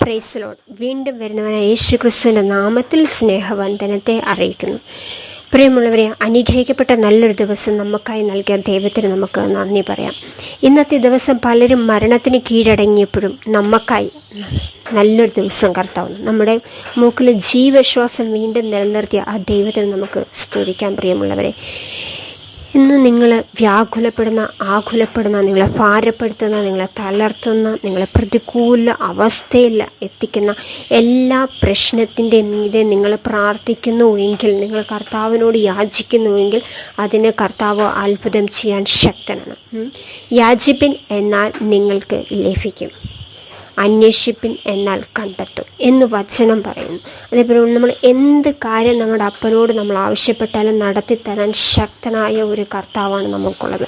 പ്രൈസലോട് വീണ്ടും വരുന്നവനായ യേശു ക്രിസ്തുവിന്റെ നാമത്തിൽ സ്നേഹവന്ദനത്തെ അറിയിക്കുന്നു. പ്രിയമുള്ളവരെ അനുഗ്രഹിക്കപ്പെട്ട നല്ലൊരു ദിവസം നമുക്കായി നൽകിയ ദൈവത്തിന് നമുക്ക് നന്ദി പറയാം. ഇന്നത്തെ ദിവസം പലരും മരണത്തിന് കീഴടങ്ങിയപ്പോഴും നമുക്കായി നല്ലൊരു ദിവസം കർത്താവുന്നു നമ്മുടെ മൂക്കിൽ ജീവശ്വാസം വീണ്ടും നിലനിർത്തിയ ആ ദൈവത്തിന് നമുക്ക് സ്തുതിക്കാം പ്രിയമുള്ളവരെ. ഇന്ന് നിങ്ങൾ വ്യാകുലപ്പെടുന്ന ആകുലപ്പെടുന്ന നിങ്ങളെ ഭാരപ്പെടുത്തുന്ന നിങ്ങളെ തളർത്തുന്ന നിങ്ങളെ പ്രതികൂല അവസ്ഥയിൽ എത്തിക്കുന്ന എല്ലാ പ്രശ്നത്തിന്റെ മീതെ നിങ്ങൾ പ്രാർത്ഥിക്കുന്നു എങ്കിൽ നിങ്ങൾ കർത്താവിനോട് യാചിക്കുന്നുവെങ്കിൽ അതിന് കർത്താവ് അത്ഭുതം ചെയ്യാൻ ശക്തനാണ്. യാചിപ്പിൻ എന്നാൽ നിങ്ങൾക്ക് ലഭിക്കും അന്വേഷിപ്പിൻ എന്നാൽ കണ്ടെത്തും എന്ന് വചനം പറയുന്നു. അതേപോലെ നമ്മൾ എന്ത് കാര്യം നമ്മുടെ അപ്പനോട് നമ്മൾ ആവശ്യപ്പെട്ടാലും നടത്തി തരാൻ ശക്തനായ ഒരു കർത്താവാണ് നമുക്കുള്ളത്.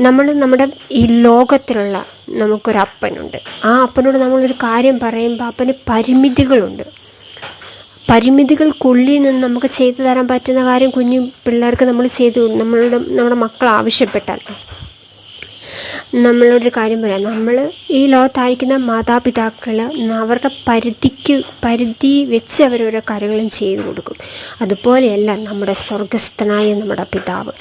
നമ്മൾ നമ്മുടെ ഈ ലോകത്തിലുള്ള നമുക്കൊരു അപ്പനുണ്ട്. ആ അപ്പനോട് നമ്മളൊരു കാര്യം പറയുമ്പോൾ അപ്പന് പരിമിതികളുണ്ട്. പരിമിതികൾക്കുള്ളിൽ നിന്ന് നമുക്ക് ചെയ്തു തരാൻ പറ്റുന്ന കാര്യം കുഞ്ഞു പിള്ളേർക്ക് നമ്മൾ ചെയ്തു നമ്മളുടെ നമ്മുടെ മക്കൾ ആവശ്യപ്പെട്ടാൽ നമ്മളോടൊരു കാര്യം പറയാം. നമ്മൾ ഈ ലോകത്തായിരിക്കുന്ന മാതാപിതാക്കൾ അവരുടെ പരിധിക്ക് പരിധി വെച്ച് അവരോരോ കാര്യങ്ങളും ചെയ്തു കൊടുക്കും. അതുപോലെയല്ല നമ്മുടെ സ്വർഗസ്ഥനായ നമ്മുടെ പിതാവ്.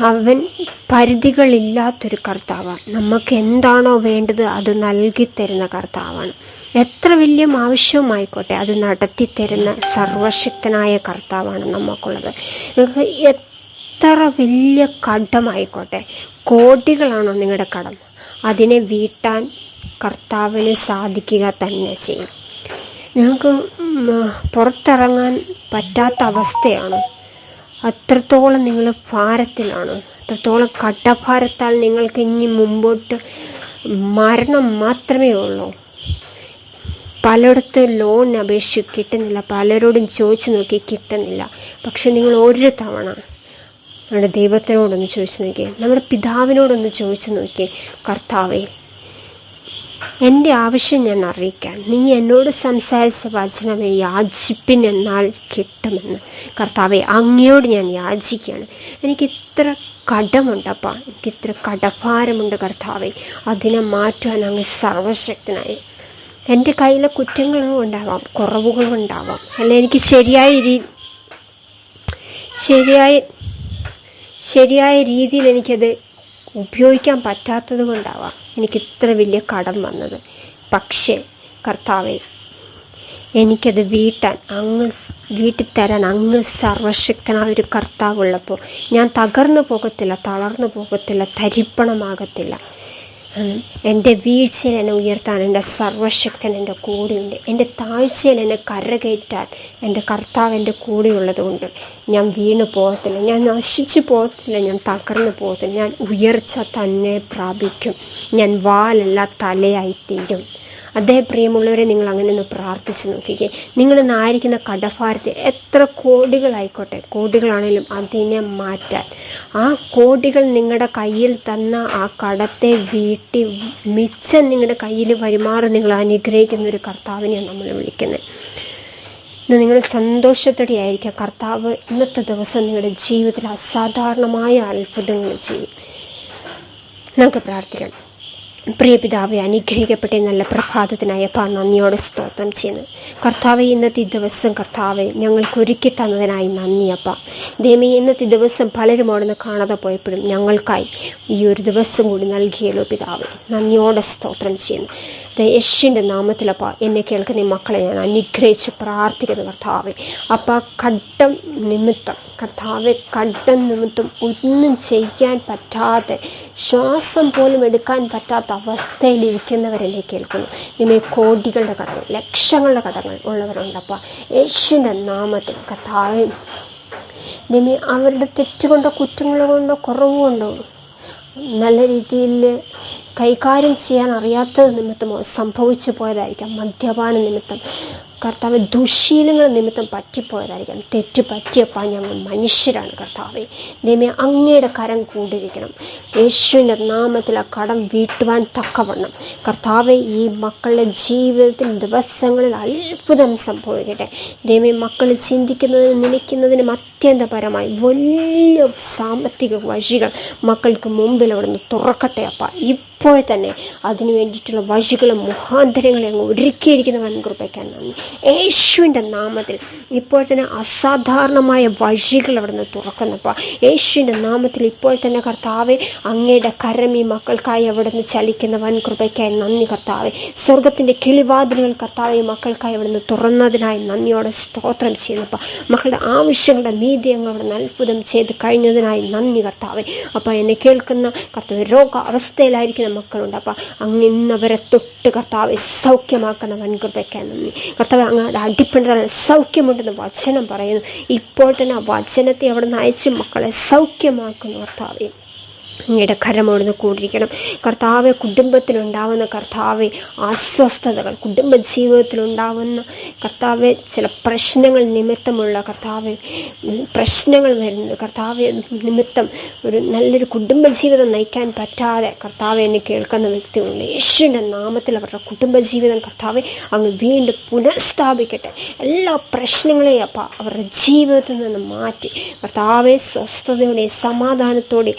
അവൻ പരിധികളില്ലാത്തൊരു കർത്താവാണ്. നമുക്ക് എന്താണോ വേണ്ടത് അത് നൽകി തരുന്ന കർത്താവാണ്. എത്ര വലിയ ആവശ്യവുമായിക്കോട്ടെ അത് നടത്തി തരുന്ന സർവശക്തനായ കർത്താവാണ് നമുക്കുള്ളത് എത്ര വലിയ കടമായിക്കോട്ടെ. കോടികളാണോ നിങ്ങളുടെ കടം അതിനെ വീട്ടാൻ കർത്താവിന് സാധിക്കുക തന്നെ ചെയ്യും. നിങ്ങൾക്ക് പുറത്തിറങ്ങാൻ പറ്റാത്ത അവസ്ഥയാണ്. അത്രത്തോളം നിങ്ങൾ ഭാരത്തിലാണ്. അത്രത്തോളം കടഭാരത്താൽ നിങ്ങൾക്ക് ഇനി മുമ്പോട്ട് മരണം മാത്രമേ ഉള്ളൂ. പലയിടത്ത് ലോൺ അപേക്ഷിച്ച് കിട്ടുന്നില്ല. പലരോടും ചോദിച്ചു നോക്കി കിട്ടുന്നില്ല. പക്ഷെ നിങ്ങൾ ഒരു തവണ നമ്മുടെ ദൈവത്തിനോടൊന്ന് ചോദിച്ചു നോക്കിയേ. നമ്മുടെ പിതാവിനോടൊന്ന് ചോദിച്ചു നോക്കിയേ. കർത്താവേ എന്റെ ആവശ്യം ഞാൻ അറിയിക്കാം നീ എന്നോട് സംസാരിച്ച വചനമേ യാചിപ്പിൻ എന്നാൽ കിട്ടുമെന്ന്. കർത്താവെ അങ്ങയോട് ഞാൻ യാചിക്കുകയാണ്. എനിക്ക് ഇത്ര കടമുണ്ടപ്പാ എനിക്ക് ഇത്ര കടഭാരമുണ്ട് കർത്താവെ. അതിനെ മാറ്റുവാൻ അങ്ങ് സർവശക്തനായി. എന്റെ കയ്യിലെ കുറ്റങ്ങളും ഉണ്ടാവാം കുറവുകളും ഉണ്ടാവാം അല്ലെ എനിക്ക് ശരിയായ രീതി ശരിയായ ശരിയായ രീതിയിൽ എനിക്കത് ഉപയോഗിക്കാൻ പറ്റാത്തത് കൊണ്ടാവാം എനിക്ക് ഇത്ര വലിയ കടം വന്നത് പക്ഷേ കർത്താവെ എനിക്കത് വീട്ടാൻ അങ്ങ് വീട്ടിൽ തരാൻ അങ്ങ് സർവശക്തനായ ഒരു കർത്താവുള്ളപ്പോൾ ഞാൻ തകർന്നു പോകത്തില്ല തളർന്നു പോകത്തില്ല തരിപ്പണമാകത്തില്ല. എന്റെ വീഴ്ചയിൽ എന്നെ ഉയർത്താൻ എന്റെ സർവശക്തൻ എന്റെ കൂടെയുണ്ട്. എന്റെ താഴ്ചയിൽ എന്നെ കരകയറ്റാൻ എന്റെ കർത്താവ് എന്റെ കൂടെയുള്ളതുകൊണ്ട് ഞാൻ വീണു പോകത്തില്ല. ഞാൻ നശിച്ചു പോകത്തില്ല. ഞാൻ തകർന്നു പോകത്തില്ല. ഞാൻ ഉയർച്ച തന്നെ പ്രാപിക്കും. ഞാൻ വാലല്ല തലയായി അതേ പ്രിയമുള്ളവരെ നിങ്ങൾ അങ്ങനെ ഒന്ന് പ്രാർത്ഥിച്ചു നോക്കിക്കേ. നിങ്ങൾ നായിരിക്കുന്ന കടഭാരത്തെ എത്ര കോടികളായിക്കോട്ടെ കോടികളാണെങ്കിലും അതിനെ മാറ്റാൻ. ആ കോടികൾ നിങ്ങളുടെ കയ്യിൽ തന്ന ആ കടത്തെ വീട്ടി മിച്ചം നിങ്ങളുടെ കയ്യിൽ വരുമാറി നിങ്ങൾ അനുഗ്രഹിക്കുന്ന ഒരു കർത്താവിനെയാണ് നമ്മൾ വിളിക്കുന്നത്. ഇന്ന് നിങ്ങൾ സന്തോഷത്തോടെ ആയിരിക്കുക കർത്താവ് ഇന്നത്തെ ദിവസം നിങ്ങളുടെ ജീവിതത്തിൽ അസാധാരണമായ അത്ഭുതങ്ങൾ ചെയ്യും. നമുക്ക് പ്രാർത്ഥിക്കണം പ്രിയ പിതാവെ അനുഗ്രഹിക്കപ്പെട്ട നല്ല പ്രഭാതത്തിനായ അപ്പ നന്ദിയോടെ സ്തോത്രം ചെയ്യുന്നു. കർത്താവ് ഇന്നത്തെ ദിവസം കർത്താവ് ഞങ്ങൾക്ക് ഒരുക്കി തന്നതിനായി നന്ദിയപ്പ ദേമി ഇന്നത്തെ ദിവസം പലരും അവിടുന്ന് കാണാതെ പോയപ്പോഴും ഞങ്ങൾക്കായി ഈ ഒരു ദിവസം കൂടി നൽകിയല്ലോ പിതാവ്. നന്ദിയോടെ സ്തോത്രം ചെയ്യുന്നു. യേശുവിന്റെ നാമത്തിലപ്പ എന്നെ കേൾക്കുന്ന ഈ മക്കളെ ഞാൻ അനുഗ്രഹിച്ച് പ്രാർത്ഥിക്കുന്നു കർത്താവെ. അപ്പ കട്ടം നിമിത്തം കർത്താവെ കട്ടം നിമിത്തം ഒന്നും ചെയ്യാൻ പറ്റാതെ ശ്വാസം പോലും എടുക്കാൻ പറ്റാത്ത അവസ്ഥയിലിരിക്കുന്നവരെന്നെ കേൾക്കുന്നു. ഇനി കോടികളുടെ കടങ്ങൾ ലക്ഷങ്ങളുടെ കടങ്ങൾ ഉള്ളവരുണ്ടപ്പോൾ യേശുവിന്റെ നാമത്തിൽ കർത്താവെ നിമി അവരുടെ തെറ്റുകൊണ്ടോ കുറ്റങ്ങൾ കൊണ്ടോ നല്ല രീതിയിൽ കൈകാര്യം ചെയ്യാൻ അറിയാത്തത് നിമിത്തമോ സംഭവിച്ചു പോയതായിരിക്കാം മദ്യപാന നിമിത്തം. കർത്താവ് ദുശീലങ്ങൾ നിമിത്തം പറ്റിപ്പോയതായിരിക്കാം തെറ്റ് പറ്റിയപ്പോൾ ഞങ്ങൾ മനുഷ്യരാണ് കർത്താവെ. ദൈവമേ അങ്ങയുടെ കരം കൂടിയിരിക്കണം. യേശുവിന്റെ നാമത്തിൽ ആ കടം വീട്ടുവാൻ തക്കവണ്ണം. കർത്താവെ ഈ മക്കളുടെ ജീവിതത്തിൽ ദിവസങ്ങളിൽ അത്ഭുതം സംഭവിക്കട്ടെ. ദൈവമേ മക്കൾ ചിന്തിക്കുന്നതിനും നനയ്ക്കുന്നതിനും അത്യന്തപരമായി വലിയ സാമ്പത്തിക വഴികൾ മക്കൾക്ക് മുമ്പിൽ അവിടെ നിന്ന് തുറക്കട്ടെ അപ്പ. ഇപ്പോൾ തന്നെ അതിനു വേണ്ടിയിട്ടുള്ള വഴികളും മുഖാന്തരങ്ങളെ അങ്ങ് ഒരുക്കിയിരിക്കുന്ന വൻകൃപയ്ക്കാൻ നന്ദി. യേശുവിന്റെ നാമത്തിൽ. ഇപ്പോൾ തന്നെ അസാധാരണമായ വഴികൾ അവിടുന്ന് തുറക്കുന്നപ്പോൾ യേശുവിന്റെ നാമത്തിൽ ഇപ്പോൾ തന്നെ കർത്താവെ അങ്ങയുടെ കരമി മക്കൾക്കായി അവിടുന്ന് ചലിക്കുന്ന വൻകൃപയ്ക്കായി നന്ദി കർത്താവെ. സ്വർഗത്തിന്റെ കിളിവാതിലുകൾ കർത്താവെ മക്കൾക്കായി അവിടുന്ന് തുറന്നതിനായി നന്ദിയോടെ സ്തോത്രം ചെയ്യുന്നപ്പോൾ മക്കളുടെ ആവശ്യങ്ങളുടെ മീതി അങ്ങ് അവിടുന്ന് അത്ഭുതം ചെയ്ത് കഴിഞ്ഞതിനായി നന്ദി കർത്താവെ. അപ്പോൾ എന്നെ കേൾക്കുന്ന കർത്താവ് രോഗ അവസ്ഥയിലായിരിക്കുന്ന മക്കളുണ്ട് അപ്പോൾ അങ്ങ് ഇന്നവരെ തൊട്ട് കർത്താവെ സൗഖ്യമാക്കുന്ന വൻകൃപയ്ക്കായി നന്ദി. കർത്താവ് അങ്ങയുടെ അടിപ്പിണറാൽ സൗഖ്യമുണ്ടെന്ന് വചനം പറയുന്നു. ഇപ്പോൾ തന്നെ ആ വചനത്തെ അവിടെ നിന്ന് അയച്ച് മക്കളെ സൗഖ്യമാക്കുന്നു കർത്താവെ. അങ്ങയുടെ കരമോടുന്ന് കൂടിയിരിക്കണം. കർത്താവെ കുടുംബത്തിലുണ്ടാവുന്ന കർത്താവെ അസ്വസ്ഥതകൾ കുടുംബ ജീവിതത്തിലുണ്ടാവുന്ന കർത്താവെ ചില പ്രശ്നങ്ങൾ നിമിത്തമുള്ള കർത്താവെ പ്രശ്നങ്ങൾ വരുന്നത് കർത്താവെ നിമിത്തം ഒരു നല്ലൊരു കുടുംബ ജീവിതം നയിക്കാൻ പറ്റാതെ കർത്താവെ എന്നെ കേൾക്കുന്ന വ്യക്തികളുണ്ട്. യേശുവിന്റെ നാമത്തിൽ അവരുടെ കുടുംബജീവിതം കർത്താവെ അങ്ങ് വീണ്ടും പുനഃസ്ഥാപിക്കട്ടെ. എല്ലാ പ്രശ്നങ്ങളെയും അപ്പം അവരുടെ ജീവിതത്തിൽ നിന്ന് മാറ്റി കർത്താവെ സ്വസ്ഥതയോടെ സമാധാനത്തോടെ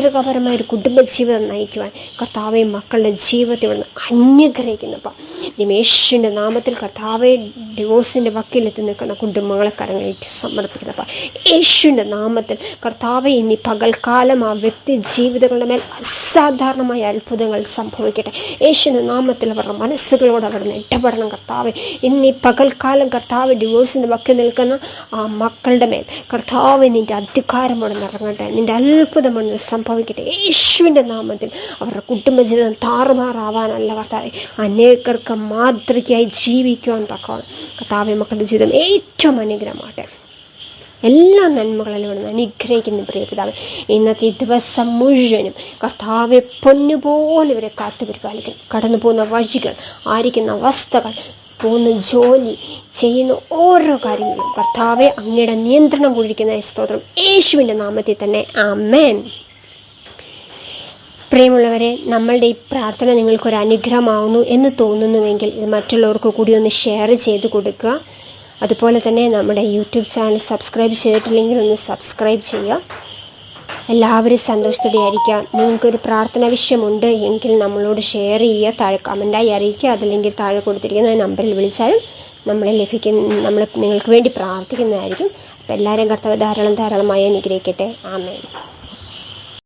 മാതൃകാപരമായ ഒരു കുടുംബജീവിതം നയിക്കുവാൻ കർത്താവെ മക്കളുടെ ജീവിതത്തിൽ ഇവിടുന്ന് അനുഗ്രഹിക്കുന്നപ്പം നിമേഷിന്റെ നാമത്തിൽ കർത്താവെ ഡിവോഴ്സിന്റെ വക്കീലെത്തി നിൽക്കുന്ന കുടുംബങ്ങളെ കരങ്ങളിലേക്ക് സമർപ്പിക്കുന്നപ്പം യേശുവിന്റെ നാമത്തിൽ കർത്താവെ ഇനി പകൽക്കാലം ആ വ്യക്തി ജീവിതങ്ങളുടെ മേൽ അസാധാരണമായ അത്ഭുതങ്ങൾ സംഭവിക്കട്ടെ. യേശുവിന്റെ നാമത്തിൽ അവരുടെ മനസ്സുകളോട് അവിടുന്ന് ഇടപെടണം കർത്താവെ. ഇനി പകൽക്കാലം കർത്താവ് ഡിവോഴ്സിന്റെ വക്കിൽ നിൽക്കുന്ന ആ മക്കളുടെ മേൽ കർത്താവ് നിന്റെ അധികാരമോടെ നിറങ്ങട്ടെ. നിന്റെ അത്ഭുതമോടെ സംഭവിക്കട്ടെ യേശുവിന്റെ നാമത്തിൽ അവരുടെ കുടുംബജീവിതം താറുമാറാവാനല്ല കർത്താവെ. അനേകർക്ക് മാതൃകയായി ജീവിക്കുവാൻ തക്കവണ്ണം. കർത്താവെ മക്കളുടെ ജീവിതം ഏറ്റവും അനുഗ്രഹമാകട്ടെ. എല്ലാ നന്മകളിലും ഇവിടുന്ന് അനുഗ്രഹിക്കുന്ന പ്രിയപിതാവ് ഇന്നത്തെ ദിവസം മുഴുവനും കർത്താവെ പൊന്നുപോലെ ഇവരെ കാത്തു പരിപാലിക്കണം. കടന്നു പോകുന്ന വഴികൾ ആയിരിക്കുന്ന അവസ്ഥകൾ പോകുന്ന ജോലി ചെയ്യുന്ന ഓരോ കാര്യങ്ങളും കർത്താവെ അങ്ങയുടെ നിയന്ത്രണം കൊണ്ടിരിക്കുന്ന സ്തോത്രം. യേശുവിന്റെ നാമത്തിൽ തന്നെ. ആമേൻ. പ്രിയമുള്ളവരെ നമ്മളുടെ ഈ പ്രാർത്ഥന നിങ്ങൾക്കൊരു അനുഗ്രഹമാവുന്നു എന്ന് തോന്നുന്നുവെങ്കിൽ ഇത് മറ്റുള്ളവർക്ക് കൂടി ഒന്ന് ഷെയർ ചെയ്ത് കൊടുക്കുക. അതുപോലെ തന്നെ നമ്മുടെ യൂട്യൂബ് ചാനൽ സബ്സ്ക്രൈബ് ചെയ്തിട്ടില്ലെങ്കിൽ ഒന്ന് സബ്സ്ക്രൈബ് ചെയ്യുക. എല്ലാവരും സന്തോഷത്തോടെ ആയിരിക്കാം നിങ്ങൾക്കൊരു പ്രാർത്ഥന വിഷയമുണ്ട് എങ്കിൽ നമ്മളോട് ഷെയർ ചെയ്യുക താഴെ കമന്റായി അറിയിക്കുക അതല്ലെങ്കിൽ താഴെ കൊടുത്തിരിക്കുന്ന നമ്പറിൽ വിളിച്ചാലും നമ്മളെ ലഭിക്കുന്ന നമ്മൾ നിങ്ങൾക്ക് വേണ്ടി പ്രാർത്ഥിക്കുന്നതായിരിക്കും. അപ്പോൾ എല്ലാവരും കർത്തവ്യ ധാരാളം ധാരാളമായി അനുഗ്രഹിക്കട്ടെ. ആമേൻ.